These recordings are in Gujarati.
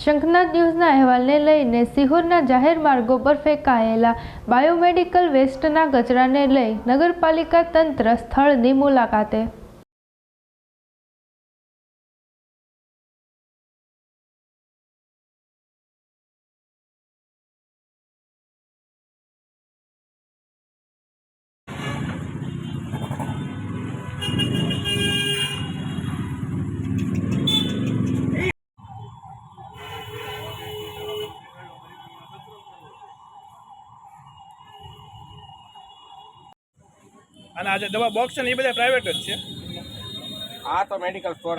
શંખનાથ ન્યૂઝના અહેવાલને લઈને સિહોરના જાહેર માર્ગો પર ફેંકાયેલા બાયોમેડિકલ વેસ્ટના કચરાને લઈ નગરપાલિકા તંત્ર સ્થળની મુલાકાતે. અને આજે દવા બોક્સ છે ને એ બધા પ્રાઇવેટ જ છે. આ તો મેડિકલ સ્ટોર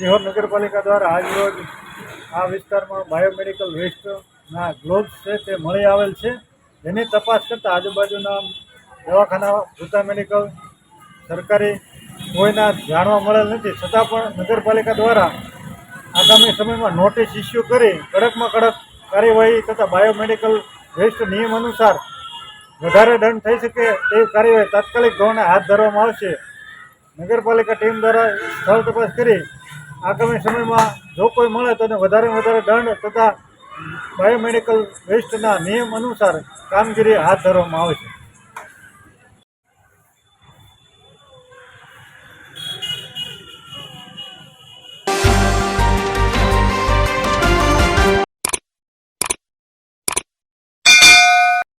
સિહોર નગરપાલિકા દ્વારા આજરોજ આ વિસ્તારમાં બાયોમેડિકલ વેસ્ટના ગ્લોવ્સ છે તે મળી આવેલ છે. જેની તપાસ કરતાં આજુબાજુના દવાખાના, ભૂતા મેડિકલ, સરકારી કોઈના જાણવા મળેલ નથી. છતાં પણ નગરપાલિકા દ્વારા આગામી સમયમાં નોટિસ ઇસ્યુ કરી કડકમાં કડક કાર્યવાહી તથા બાયોમેડિકલ વેસ્ટ નિયમ અનુસાર વધારે દંડ થઈ શકે તેવી કાર્યવાહી તાત્કાલિક ધોરણે હાથ ધરવામાં આવશે. નગરપાલિકા ટીમ દ્વારા સ્થળ તપાસ કરી આગામી સમયમાં જો કોઈ મળે તો એને વધારે વધારે દંડ તથા બાયોમેડિકલ વેસ્ટના નિયમ અનુસાર કામગીરી હાથ ધરવામાં આવશે